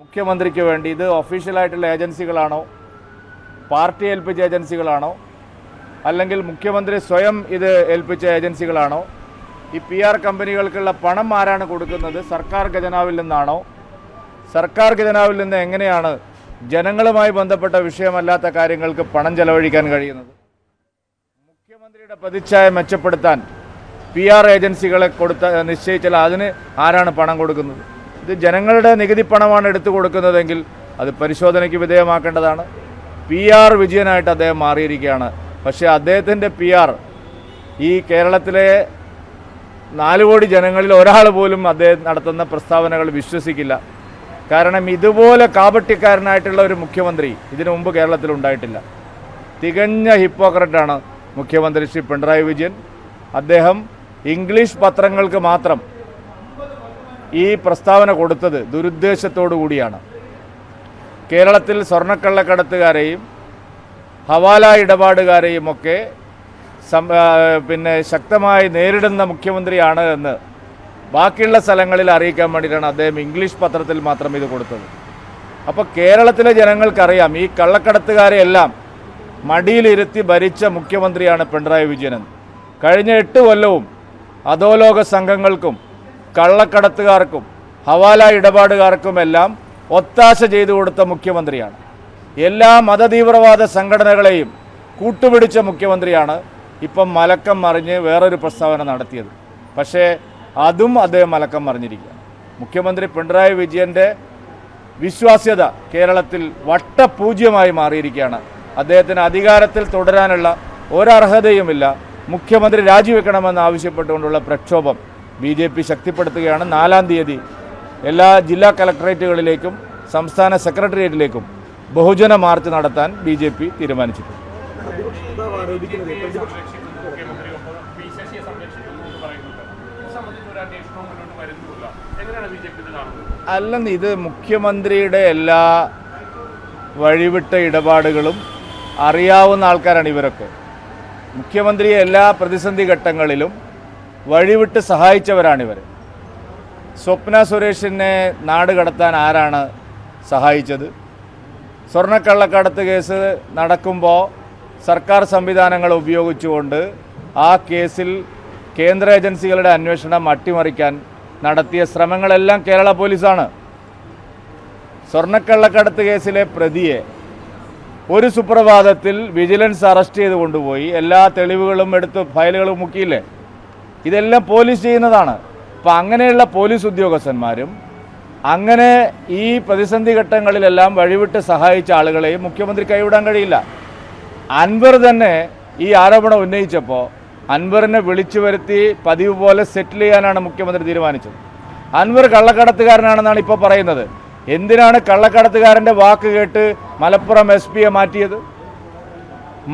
മുഖ്യമന്ത്രിക്ക് വേണ്ടി ഇത് ഒഫീഷ്യലായിട്ടുള്ള ഏജൻസികളാണോ? പാർട്ടി ഏൽപ്പിച്ച ഏജൻസികളാണോ? അല്ലെങ്കിൽ മുഖ്യമന്ത്രി സ്വയം ഇത് ഏൽപ്പിച്ച ഏജൻസികളാണോ? ഈ പി ആർ കമ്പനികൾക്കുള്ള പണം ആരാണ് കൊടുക്കുന്നത്? സർക്കാർ ഖജനാവിൽ നിന്നാണോ? സർക്കാർ ഖജനാവിൽ നിന്ന് എങ്ങനെയാണ് ജനങ്ങളുമായി ബന്ധപ്പെട്ട വിഷയമല്ലാത്ത കാര്യങ്ങൾക്ക് പണം ചെലവഴിക്കാൻ കഴിയുന്നത്? മുഖ്യമന്ത്രിയുടെ പ്രതിച്ഛായ മെച്ചപ്പെടുത്താൻ പി ആർ ഏജൻസികളെ കൊടുത്ത നിശ്ചയിച്ചാൽ അതിന് ആരാണ് പണം കൊടുക്കുന്നത്? ഇത് ജനങ്ങളുടെ നികുതി പണമാണ് എടുത്തു കൊടുക്കുന്നതെങ്കിൽ അത് പരിശോധനയ്ക്ക് വിധേയമാക്കേണ്ടതാണ്. പി ആർ വിജയനായിട്ട് അദ്ദേഹം മാറിയിരിക്കുകയാണ്. പക്ഷേ അദ്ദേഹത്തിന്റെ പി ആർ ഈ കേരളത്തിലെ നാല് കോടി ജനങ്ങളിൽ ഒരാൾ പോലും അദ്ദേഹം നടത്തുന്ന പ്രസ്താവനകൾ വിശ്വസിക്കില്ല. കാരണം ഇതുപോലെ കാപട്യക്കാരനായിട്ടുള്ള ഒരു മുഖ്യമന്ത്രി ഇതിനു മുമ്പ് കേരളത്തിൽ ഉണ്ടായിട്ടില്ല. തികഞ്ഞ ഹിപ്പോക്രറ്റാണ് മുഖ്യമന്ത്രി ശ്രീ പിണറായി വിജയൻ. അദ്ദേഹം ഇംഗ്ലീഷ് പത്രങ്ങൾക്ക് മാത്രം ഈ പ്രസ്താവന കൊടുത്തത് ദുരുദ്ദേശത്തോടു കൂടിയാണ്. കേരളത്തിൽ സ്വർണക്കള്ളക്കടത്തുകാരെയും ഹവാല ഇടപാടുകാരെയും ഒക്കെ പിന്നെ ശക്തമായി നേരിടുന്ന മുഖ്യമന്ത്രിയാണ് എന്ന് ബാക്കിയുള്ള സ്ഥലങ്ങളിൽ അറിയിക്കാൻ വേണ്ടിയിട്ടാണ് അദ്ദേഹം ഇംഗ്ലീഷ് പത്രത്തിൽ മാത്രം ഇത് കൊടുത്തത്. അപ്പോൾ കേരളത്തിലെ ജനങ്ങൾക്കറിയാം ഈ കള്ളക്കടത്തുകാരെ കള്ളക്കടത്തുകാരെയെല്ലാം മടിയിലിരുത്തി ഭരിച്ച മുഖ്യമന്ത്രിയാണ് പിണറായി വിജയനെന്ന് കഴിഞ്ഞ എട്ട് കൊല്ലവും അധോലോക സംഘങ്ങൾക്കും കള്ളക്കടത്തുകാർക്കും ഹവാല ഇടപാടുകാർക്കുമെല്ലാം ഒത്താശ ചെയ്തു കൊടുത്ത മുഖ്യമന്ത്രിയാണ്. എല്ലാ മതതീവ്രവാദ സംഘടനകളെയും കൂട്ടുപിടിച്ച മുഖ്യമന്ത്രിയാണ് ഇപ്പം മലക്കം മറിഞ്ഞ് വേറൊരു പ്രസ്താവന നടത്തിയത്. പക്ഷേ അതും അദ്ദേഹം മലക്കം മറിഞ്ഞിരിക്കുകയാണ് മുഖ്യമന്ത്രി പിണറായി വിജയന്റെ വിശ്വാസ്യത കേരളത്തിൽ വട്ടപൂജ്യമായി മാറിയിരിക്കുകയാണ്. അദ്ദേഹത്തിന് അധികാരത്തിൽ തുടരാനുള്ള ഒരർഹതയുമില്ല. മുഖ്യമന്ത്രി രാജിവെക്കണമെന്ന് ആവശ്യപ്പെട്ടുകൊണ്ടുള്ള പ്രക്ഷോഭം ബി ജെ പി ശക്തിപ്പെടുത്തുകയാണ് നാലാം തീയതി. എല്ലാ ജില്ലാ കലക്ടറേറ്റുകളിലേക്കും സംസ്ഥാന സെക്രട്ടേറിയറ്റിലേക്കും ബഹുജന മാർച്ച് നടത്താൻ ബി ജെ പി തീരുമാനിച്ചിട്ടുണ്ട്. അല്ലെന്ന് ഇത് മുഖ്യമന്ത്രിയുടെ എല്ലാ വഴിവിട്ട ഇടപാടുകളും അറിയാവുന്ന ആൾക്കാരാണ് ഇവരൊക്കെ. മുഖ്യമന്ത്രിയെ എല്ലാ പ്രതിസന്ധി ഘട്ടങ്ങളിലും വഴിവിട്ട് സഹായിച്ചവരാണിവർ സ്വപ്ന സുരേഷിനെ നാട് കടത്താൻ ആരാണ് സഹായിച്ചത്? സ്വർണക്കള്ളക്കടത്ത് കേസ് നടക്കുമ്പോൾ സർക്കാർ സംവിധാനങ്ങൾ ഉപയോഗിച്ചുകൊണ്ട് ആ കേസിൽ കേന്ദ്ര ഏജൻസികളുടെ അന്വേഷണം അട്ടിമറിക്കാൻ നടത്തിയ ശ്രമങ്ങളെല്ലാം കേരള പോലീസാണ്. സ്വർണക്കള്ളക്കടത്ത് കേസിലെ പ്രതിയെ ഒരു സുപ്രഭാതത്തിൽ വിജിലൻസ് അറസ്റ്റ് ചെയ്ത് കൊണ്ടുപോയി. എല്ലാ തെളിവുകളും എടുത്ത് ഫയലുകളും മുക്കിയില്ലേ? ഇതെല്ലാം പോലീസ് ചെയ്യുന്നതാണ്. അപ്പം അങ്ങനെയുള്ള പോലീസ് ഉദ്യോഗസ്ഥന്മാരും അങ്ങനെ ഈ പ്രതിസന്ധി ഘട്ടങ്ങളിലെല്ലാം വഴിവിട്ട് സഹായിച്ച ആളുകളെയും മുഖ്യമന്ത്രി കൈവിടാൻ കഴിയില്ല. അൻവർ തന്നെ ഈ ആരോപണം ഉന്നയിച്ചപ്പോൾ അൻവറിനെ വിളിച്ചു വരുത്തി പതിവ് പോലെ സെറ്റിൽ ചെയ്യാനാണ് മുഖ്യമന്ത്രി തീരുമാനിച്ചത്. അൻവർ കള്ളക്കടത്തുകാരനാണെന്നാണ് ഇപ്പോൾ പറയുന്നത്. എന്തിനാണ് കള്ളക്കടത്തുകാരന്റെ വാക്ക് കേട്ട് മലപ്പുറം എസ് പിയെ മാറ്റിയത്?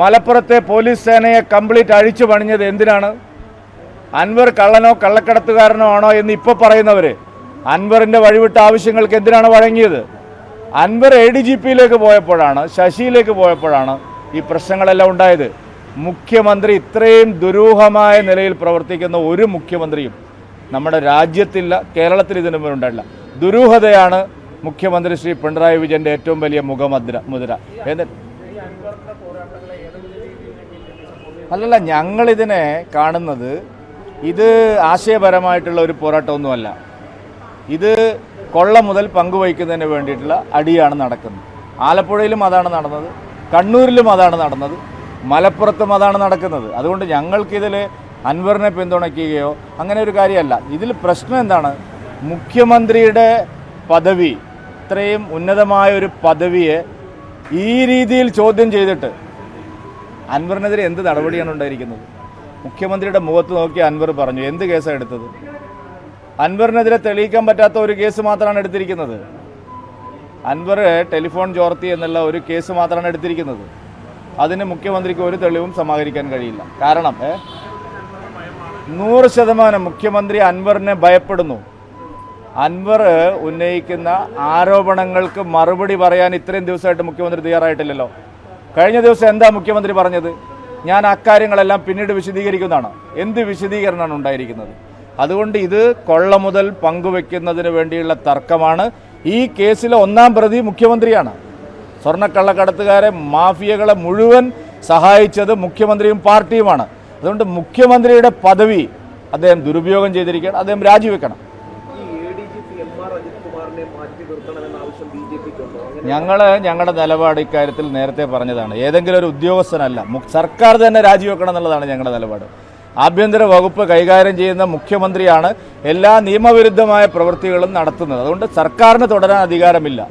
മലപ്പുറത്തെ പോലീസ് സേനയെ കംപ്ലീറ്റ് അഴിച്ചു പണിഞ്ഞത് എന്തിനാണ്? അൻവർ കള്ളനോ കള്ളക്കടത്തുകാരനോ ആണോ എന്ന് ഇപ്പോൾ പറയുന്നവർ അൻവറിന്റെ വഴിവിട്ട ആവശ്യങ്ങൾക്ക് എന്തിനാണ് വഴങ്ങിയത്? അൻവർ എ ഡി ജി പിയിലേക്ക് പോയപ്പോഴാണ് ശശിയിലേക്ക് പോയപ്പോഴാണ് ഈ പ്രശ്നങ്ങളെല്ലാം ഉണ്ടായത്. മുഖ്യമന്ത്രി ഇത്രയും ദുരൂഹമായ നിലയിൽ പ്രവർത്തിക്കുന്ന ഒരു മുഖ്യമന്ത്രിയും നമ്മുടെ രാജ്യത്തില്ല കേരളത്തിൽ ഇതിനു മുമ്പ് ഉണ്ടായില്ല ദുരൂഹതയാണ് മുഖ്യമന്ത്രി ശ്രീ പിണറായി വിജയന്റെ ഏറ്റവും വലിയ മുഖമുദ്ര മുദ്ര. എന്നിട്ട് അല്ലല്ല ഞങ്ങളിതിനെ കാണുന്നത് ഇത് ആശയപരമായിട്ടുള്ള ഒരു പോരാട്ടമൊന്നുമല്ല. ഇത് കൊള്ള മുതൽ പങ്കുവയ്ക്കുന്നതിന് വേണ്ടിയിട്ടുള്ള അടിയാണ് നടക്കുന്നത്. ആലപ്പുഴയിലും അതാണ് നടന്നത് കണ്ണൂരിലും അതാണ് നടന്നത് മലപ്പുറത്തും അതാണ് നടക്കുന്നത്. അതുകൊണ്ട് ഞങ്ങൾക്കിതിൽ അൻവറിനെ പിന്തുണയ്ക്കുകയോ അങ്ങനെ ഒരു കാര്യമല്ല. ഇതിൽ പ്രശ്നം എന്താണ്? മുഖ്യമന്ത്രിയുടെ പദവി ഇത്രയും ഉന്നതമായ ഒരു പദവിയെ ഈ രീതിയിൽ ചോദ്യം ചെയ്തിട്ട് അൻവറിനെതിരെ എന്ത് നടപടിയാണ് ഉണ്ടായിരിക്കുന്നത്? മുഖ്യമന്ത്രിയുടെ മുഖത്ത് നോക്കി അൻവർ പറഞ്ഞു എന്ത് കേസാണ് എടുത്തത്? അൻവറിനെതിരെ തെളിയിക്കാൻ പറ്റാത്ത ഒരു കേസ് മാത്രമാണ് എടുത്തിരിക്കുന്നത്. അൻവർ ടെലിഫോൺ ചോർത്തി എന്നുള്ള ഒരു കേസ് മാത്രമാണ് എടുത്തിരിക്കുന്നത്. അതിന് മുഖ്യമന്ത്രിക്ക് ഒരു തെളിവും സമാഹരിക്കാൻ കഴിയില്ല. കാരണം നൂറ് ശതമാനം മുഖ്യമന്ത്രി അൻവറിനെ ഭയപ്പെടുന്നു. അൻവർ ഉന്നയിക്കുന്ന ആരോപണങ്ങൾക്ക് മറുപടി പറയാൻ ഇത്രയും ദിവസമായിട്ട് മുഖ്യമന്ത്രി തയ്യാറായിട്ടില്ലല്ലോ. കഴിഞ്ഞ ദിവസം എന്താ മുഖ്യമന്ത്രി പറഞ്ഞത്? ഞാൻ അക്കാര്യങ്ങളെല്ലാം പിന്നീട് വിശദീകരിക്കുന്നതാണ്. എന്ത് വിശദീകരണമാണ് ഉണ്ടായിരിക്കുന്നത്? അതുകൊണ്ട് ഇത് കൊള്ള മുതൽ പങ്കുവെക്കുന്നതിന് വേണ്ടിയുള്ള തർക്കമാണ്. ഈ കേസിലെ ഒന്നാം പ്രതി മുഖ്യമന്ത്രിയാണ്. സ്വർണക്കള്ളക്കടത്തുകാരെ മാഫിയകളെ മുഴുവൻ സഹായിച്ചത് മുഖ്യമന്ത്രിയും പാർട്ടിയുമാണ്. അതുകൊണ്ട് മുഖ്യമന്ത്രിയുടെ പദവി അദ്ദേഹം ദുരുപയോഗം ചെയ്തിരിക്കണം അദ്ദേഹം രാജിവെക്കണം. അജിത് മാറ്റി ആവശ്യം ഞങ്ങൾ ഞങ്ങളുടെ നിലപാട് ഇക്കാര്യത്തിൽ നേരത്തെ പറഞ്ഞതാണ്. ഏതെങ്കിലും ഒരു ഉദ്യോഗസ്ഥനല്ല സർക്കാർ തന്നെ രാജിവെക്കണം എന്നുള്ളതാണ് ഞങ്ങളുടെ നിലപാട്. ആഭ്യന്തര വകുപ്പ് കൈകാര്യം ചെയ്യുന്ന മുഖ്യമന്ത്രിയാണ് എല്ലാ നിയമവിരുദ്ധമായ പ്രവൃത്തികളും നടത്തുന്നത്. അതുകൊണ്ട് സർക്കാരിന് തുടരാൻ അധികാരമില്ല.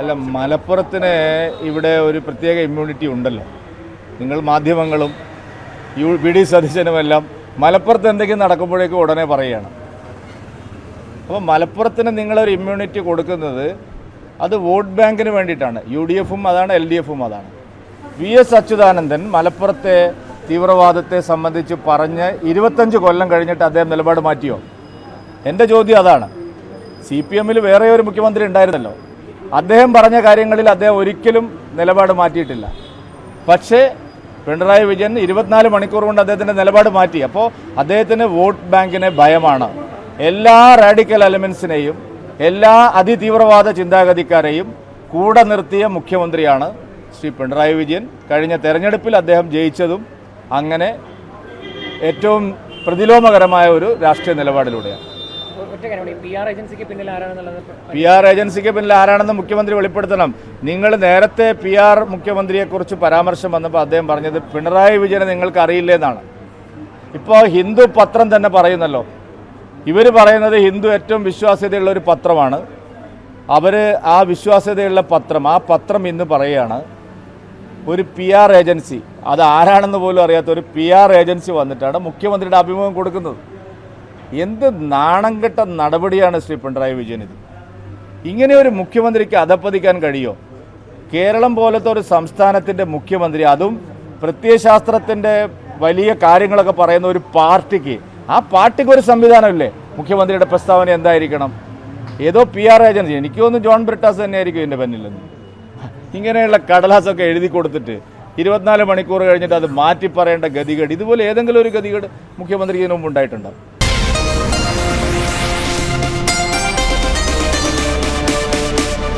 അല്ല മലപ്പുറത്തിന് ഇവിടെ ഒരു പ്രത്യേക ഇമ്മ്യൂണിറ്റി ഉണ്ടല്ലോ. നിങ്ങൾ മാധ്യമങ്ങളും യു ബി ഡി സതീശനുമെല്ലാം മലപ്പുറത്ത് എന്തെങ്കിലും നടക്കുമ്പോഴേക്കും ഉടനെ പറയുകയാണ്. അപ്പോൾ മലപ്പുറത്തിന് നിങ്ങളൊരു ഇമ്മ്യൂണിറ്റി കൊടുക്കുന്നത് അത് വോട്ട് ബാങ്കിന് വേണ്ടിയിട്ടാണ്. യു ഡി എഫും അതാണ് എൽ ഡി എഫും അതാണ്. വി എസ് അച്യുതാനന്ദൻ മലപ്പുറത്തെ തീവ്രവാദത്തെ സംബന്ധിച്ച് പറഞ്ഞ് ഇരുപത്തഞ്ച് കൊല്ലം കഴിഞ്ഞിട്ട് അദ്ദേഹം നിലപാട് മാറ്റിയോ? എന്റെ ചോദ്യം അതാണ്. സി പി എമ്മിൽ വേറെ ഒരു മുഖ്യമന്ത്രി ഉണ്ടായിരുന്നല്ലോ. അദ്ദേഹം പറഞ്ഞ കാര്യങ്ങളിൽ അദ്ദേഹം ഒരിക്കലും നിലപാട് മാറ്റിയിട്ടില്ല. പക്ഷേ പിണറായി വിജയൻ ഇരുപത്തിനാല് മണിക്കൂർ കൊണ്ട് അദ്ദേഹത്തിന്റെ നിലപാട് മാറ്റി. അപ്പോൾ അദ്ദേഹത്തിന് വോട്ട് ബാങ്കിനെ ഭയമാണ്. എല്ലാ റാഡിക്കൽ എലമെൻസിനെയും എല്ലാ അതിതീവ്രവാദ ചിന്താഗതിക്കാരെയും കൂടെ നിർത്തിയ മുഖ്യമന്ത്രിയാണ് ശ്രീ പിണറായി വിജയൻ. കഴിഞ്ഞ തെരഞ്ഞെടുപ്പിൽ അദ്ദേഹം ജയിച്ചതും അങ്ങനെ ഏറ്റവും പ്രതിലോമകരമായ ഒരു രാഷ്ട്രീയ നിലപാടിലൂടെയാണ്. പി ആർ ഏജൻസിക്ക് പിന്നിൽ ആരാണെന്ന് മുഖ്യമന്ത്രി വെളിപ്പെടുത്തണം. നിങ്ങൾ നേരത്തെ പി ആർ മുഖ്യമന്ത്രിയെക്കുറിച്ച് പരാമർശം വന്നപ്പോൾ അദ്ദേഹം പറഞ്ഞത് പിണറായി വിജയനെ നിങ്ങൾക്ക് അറിയില്ലെന്നാണ് ഇപ്പോൾ ഹിന്ദു പത്രം തന്നെ പറയുന്നല്ലോ. ഇവർ പറയുന്നത് ഹിന്ദു ഏറ്റവും വിശ്വാസ്യതയുള്ള ഒരു പത്രമാണ്. അവർ ആ വിശ്വാസ്യതയുള്ള പത്രം ആ പത്രം ഇന്ന് പറയുകയാണ്. ഒരു പി ആർ ഏജൻസി അത് ആരാണെന്ന് പോലും അറിയാത്ത ഒരു പി ആർ ഏജൻസി വന്നിട്ടാണ് മുഖ്യമന്ത്രിയുടെ അഭിമുഖം കൊടുക്കുന്നത്. എന്ത് നാണം കെട്ട നടപടിയാണ് ശ്രീ പിണറായി വിജയൻ ഇത്? ഇങ്ങനെ ഒരു മുഖ്യമന്ത്രിക്ക് അധപ്പതിക്കാൻ കഴിയോ? കേരളം പോലത്തെ ഒരു സംസ്ഥാനത്തിന്റെ മുഖ്യമന്ത്രി അതും പ്രത്യയശാസ്ത്രത്തിന്റെ വലിയ കാര്യങ്ങളൊക്കെ പറയുന്ന ഒരു പാർട്ടിക്ക് ആ പാർട്ടിക്ക് ഒരു സംവിധാനമില്ലേ? മുഖ്യമന്ത്രിയുടെ പ്രസ്താവന എന്തായിരിക്കണം? ഏതോ പി ആർ ഏജൻസി എനിക്ക് തോന്നുന്നു ജോൺ ബ്രിട്ടാസ് തന്നെയായിരിക്കും ഇതിന്റെ പിന്നിലെന്ന്. ഇങ്ങനെയുള്ള കടലാസൊക്കെ എഴുതി കൊടുത്തിട്ട് ഇരുപത്തിനാല് മണിക്കൂർ കഴിഞ്ഞിട്ട് അത് മാറ്റി പറയേണ്ട ഗതികേട് ഇതുപോലെ ഏതെങ്കിലും ഒരു ഗതികേട് മുഖ്യമന്ത്രിക്ക് ഇതിനു മുമ്പ് ഉണ്ടായിട്ടുണ്ടാവും